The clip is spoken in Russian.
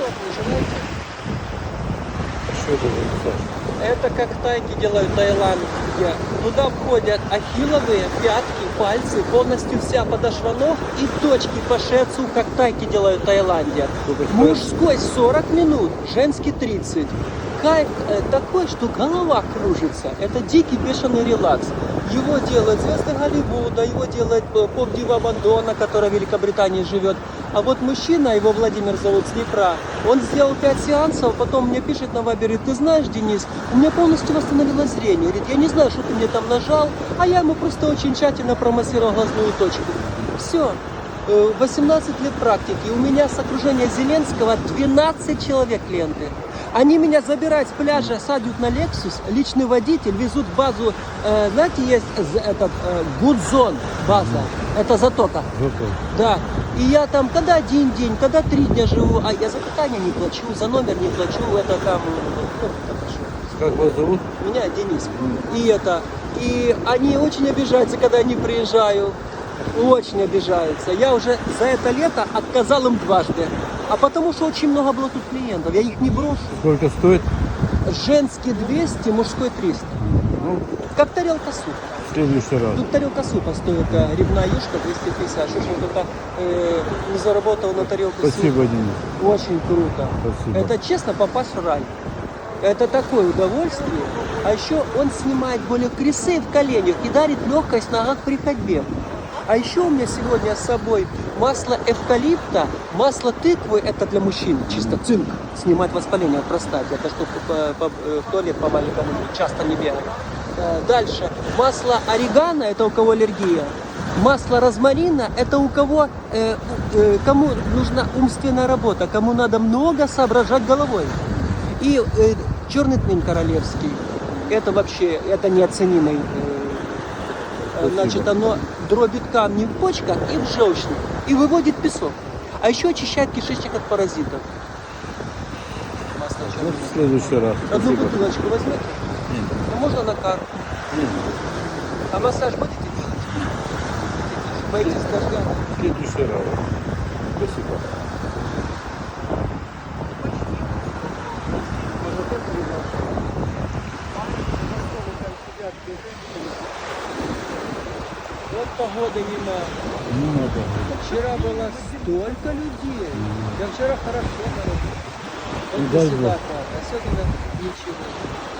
за массаж? Это как тайки делают Таиланде. Туда входят ахилловые, пятки, пальцы, полностью вся подошва ног и точки по шецу, как тайки делают в Таиланде. Мужской 40 минут, женский 30. Кайф э, такой, что голова кружится. Это дикий бешеный релакс. Его делают звезды Голливуда, его делает э, поп-дива Мадонна, которая в Великобритании живет. А вот мужчина, его Владимир зовут с он сделал 5 сеансов, потом мне пишет на вайбере, ты знаешь, Денис, у меня полностью восстановилось зрение. Говорит, я не знаю, что ты мне там нажал, а я ему просто очень тщательно промассировал глазную точку. Все. 18 лет практики. У меня с окружения Зеленского 12 человек клиенты. Они меня забирают с пляжа, садят на Lexus, личный водитель, везут в базу, э, знаете, есть этот э, Zone база, это затока. Да. И я там когда один день, когда три дня живу, а я за питание не плачу, за номер не плачу, это там, ну. Как вас зовут? Меня Денис. И это. И они очень обижаются, когда я не приезжаю. Очень обижаются. Я уже за это лето отказал им дважды. А потому что очень много было тут клиентов. Я их не брошу. Сколько стоит? Женский 200, мужской 300. Ну, Как тарелка супа. в следующий раз. Тут тарелка супа стоит, э, ревная юшка 250. Что ж он только э, не заработал на тарелку Спасибо, супа. Денис. Очень круто. Спасибо. Это честно попасть в рай. Это такое удовольствие. А еще он снимает более кресы в коленях и дарит легкость на ногах при ходьбе. А еще у меня сегодня с собой масло эвкалипта, масло тыквы, это для мужчин, чисто цинк, снимать воспаление от простаты, это чтобы по- по- э, в туалет по маленькому? Часто не бегать. Э, Дальше, масло орегано, это у кого аллергия. Масло розмарина – это у кого, э, э, кому нужна умственная работа, кому надо много соображать головой. И э, черный тмин королевский – это вообще, это неоценимый э, Значит, оно дробит камни в почках и в желчных, и выводит песок. А еще очищает кишечник от паразитов. Ну, в следующий раз. Одну Спасибо. бутылочку возьмете? Ну, можно на карту. А массаж будете делать? Боитесь дождя? В следующий раз. Спасибо. Может, это не важно? Вот погода нема. Не надо. Вчера было столько людей. Я вчера хорошо народ. Ну, Вот до сюда а сегодня ничего.